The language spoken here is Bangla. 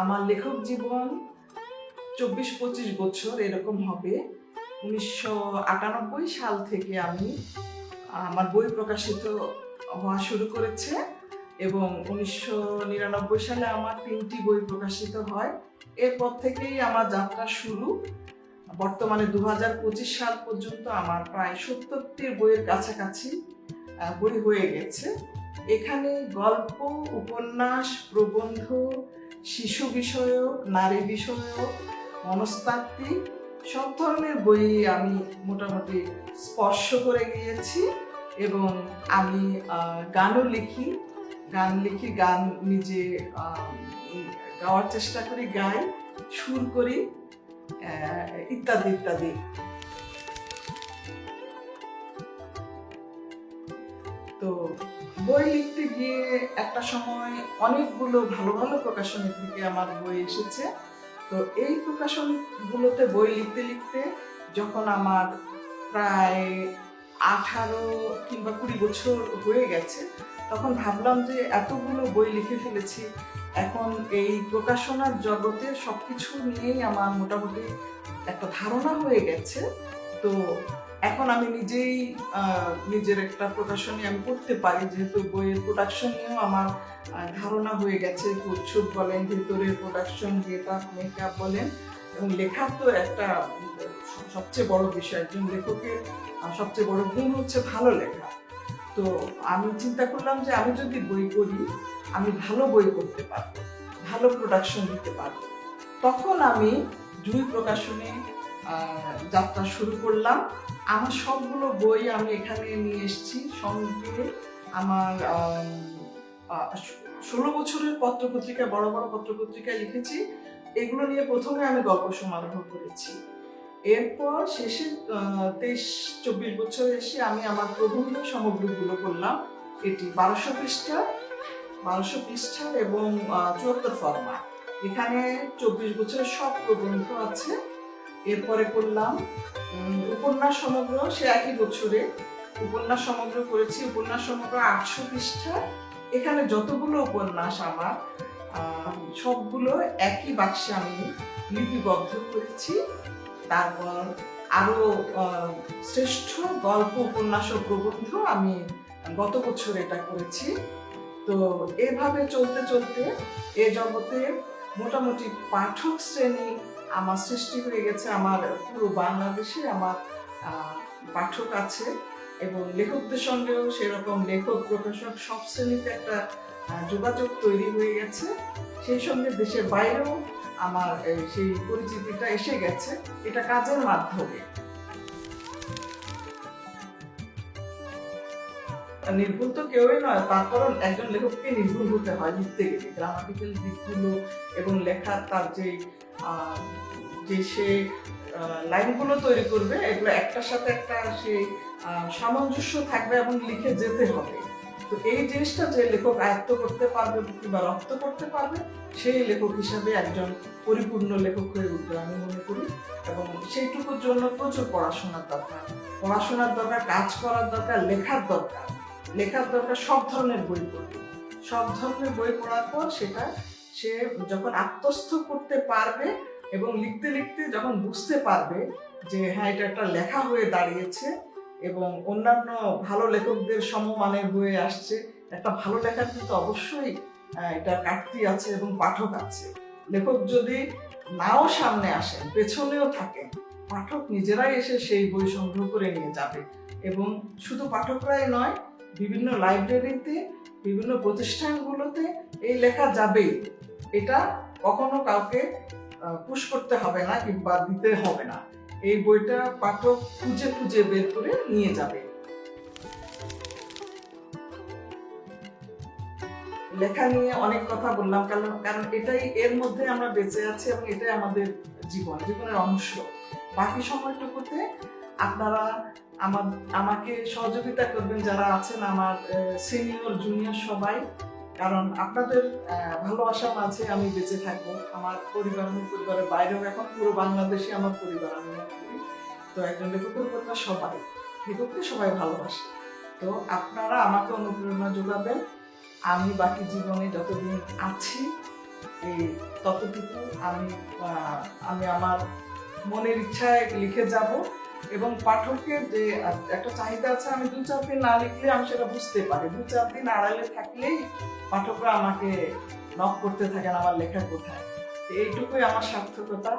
আমার লেখক জীবন চব্বিশ পঁচিশ বছর এরকম হবে। উনিশশো আটানব্বই সাল থেকে আমি, আমার বই প্রকাশিত হওয়া শুরু করেছে এবং উনিশশো নিরানব্বই সালে আমার তিনটি বই প্রকাশিত হয়। এরপর থেকেই আমার যাত্রা শুরু। বর্তমানে দু সাল পর্যন্ত আমার প্রায় সত্তরটি বইয়ের কাছাকাছি বই হয়ে গেছে। এখানে গল্প, উপন্যাস, প্রবন্ধ শিশু বিষয়ক, নারী বিষয়ক, মনস্তাত্ত্বিক, সব ধরনের বই আমি মোটামুটি স্পর্শ করে গিয়েছি এবং আমি গানও লিখি। গান লিখি, গান নিজে গাওয়ার চেষ্টা করি, গাই, সুর করি ইত্যাদি ইত্যাদি। তো বই লিখতে গিয়ে একটা সময় অনেকগুলো ভালো ভালো প্রকাশনী থেকে আমার বই এসেছে। তো এই প্রকাশনগুলোতে বই লিখতে লিখতে যখন আমার প্রায় আঠারো কিংবা কুড়ি বছর হয়ে গেছে, তখন ভাবলাম যে এতগুলো বই লিখে ফেলেছি। এখন এই প্রকাশনার জগতে সবকিছু নিয়েই আমার মোটামুটি একটা ধারণা হয়ে গেছে। তো এখন আমি নিজেই নিজের একটা প্রকাশনী আমি করতে পারি, যেহেতু বইয়ের প্রোডাকশন নিয়েও আমার ধারণা হয়ে গেছে উৎসুক বলেন, ভেতরের প্রোডাকশন গেট আপ মেকআপ বলেন, এবং লেখা তো একটা সবচেয়ে বড় বিষয়। একজন লেখকের সবচেয়ে বড় গুণ হচ্ছে ভালো লেখা। তো আমি চিন্তা করলাম যে আমি যদি বই করি আমি ভালো বই করতে পারব, ভালো প্রোডাকশন দিতে পারব। তখন আমি জুই প্রকাশনী যাত্রা শুরু করলাম। আমার সবগুলো বই আমি এখানে নিয়ে এসেছি। সঙ্গে আমার ষোলো বছরের পত্রপত্রিকা, বড় বড় পত্রপত্রিকায় লিখেছি। এগুলো নিয়ে প্রথমে আমি গল্প সমারোহ করেছি। এরপর শেষে তেইশ, চব্বিশ বছর এসে আমি আমার প্রবন্ধ সামগ্রীগুলো করলাম। এটি বারোশো পৃষ্ঠা বারোশো পৃষ্ঠা এবং চুয়াত্তর ফর্মা এখানে চব্বিশ বছরের সব প্রবন্ধ আছে। এরপরে করলাম উপন্যাস সমগ্র সে একই বছরে, উপন্যাস সমগ্র করেছি উপন্যাস সমগ্র আটশো পৃষ্ঠা। এখানে যতগুলো উপন্যাস আমার সবগুলো একই বাক্সে আমি লিপিবদ্ধ করেছি। তারপর আরও শ্রেষ্ঠ গল্প, উপন্যাস ও প্রবন্ধ আমি গত বছর এটা করেছি। তো এভাবে চলতে চলতে এ জগতে মোটামুটি পাঠক শ্রেণি আমার সৃষ্টি হয়ে গেছে, আমার পুরো বাংলাদেশে আমার পাঠক আছে এবং লেখকদের সঙ্গেও সেরকম লেখক, প্রকাশক সব শ্রেণীতে একটা যোগাযোগ তৈরি হয়ে গেছে। সেই সঙ্গে দেশের বাইরেও আমার সেই পরিচিতিটা এসে গেছে। এটা কাজের মাধ্যমে। নির্ভুল তো কেউই নয়, তার কারণ একজন লেখককে নির্ভুল হতে হয় লিখতে গেলে। গ্রামাটিক্যাল দিকগুলো এবং লেখার তার যে যে সে লাইনগুলো তৈরি করবে, এগুলো একটার সাথে একটা সেই সামঞ্জস্য থাকবে এবং লিখে যেতে হবে। তো এই জিনিসটা যে লেখক আয়ত্ত করতে পারবে কিংবা রপ্ত করতে পারবে, সেই লেখক হিসাবে একজন পরিপূর্ণ লেখক হয়ে উঠবে আমি মনে করি। এবং সেইটুকুর জন্য প্রচুর পড়াশোনার দরকার। পড়াশোনার দরকার, কাজ করার দরকার, লেখার দরকার। লেখার দরকার সব ধরনের বই পড়বে। সব ধরনের বই পড়ার পর সেটা সে যখন আত্মস্থ করতে পারবে এবং লিখতে লিখতে যখন বুঝতে পারবে যে হ্যাঁ এটা একটা লেখা হয়ে দাঁড়িয়েছে এবং অন্যান্য ভালো লেখকদের সমমানের হয়ে আসছে, একটা ভালো লেখার কিন্তু অবশ্যই এটা কাটতি আছে এবং পাঠক আছে। লেখক যদি নাও সামনে আসেন, পেছনেও থাকেন, পাঠক নিজেরাই এসে সেই বই সংগ্রহ করে নিয়ে যাবে এবং শুধু পাঠকরাই নয়, বিভিন্ন লাইব্রেরিতে বিভিন্ন প্রতিষ্ঠানগুলোতে এই লেখা যাবেই। এটা কখনো কাউকে পুশ করতে হবে না কিংবা দিতে হবে না। এই বইটা পাঠক খুঁজে খুঁজে বের করে নিয়ে যাবে। লেখা নিয়ে অনেক কথা বললাম, কারণ কারণ এটাই এর মধ্যে আমরা বেঁচে আছি এবং এটাই আমাদের জীবন, জীবনের অংশ। বাকি সময়টুকুতে আপনারা আমার, আমাকে সহযোগিতা করবেন, যারা আছেন আমার সিনিয়র জুনিয়র সবাই। কারণ আপনাদের ভালোবাসার মাঝে আমি বেঁচে থাকব। আমার পরিবার আমি পরিবারের বাইরেও এখন পুরো বাংলাদেশে আমার পরিবার, আমি তো একজন লেখকের পরিবার সবাই, লেখককে সবাই ভালোবাসে। তো আপনারা আমাকে অনুপ্রেরণা যোগাবেন। আমি বাকি জীবনে যতদিন আছি, এই ততটুকু আমি আমি আমার মনের ইচ্ছায় লিখে যাব। এবং পাঠকের যে একটা চাহিদা আছে, আমি দু চার দিন না লিখলে আমি সেটা বুঝতে পারি। দু চার দিন আড়ালে থাকলেই পাঠকরা আমাকে নক করতে থাকেন আমার লেখা কোথায়। এইটুকুই আমার সার্থকতা।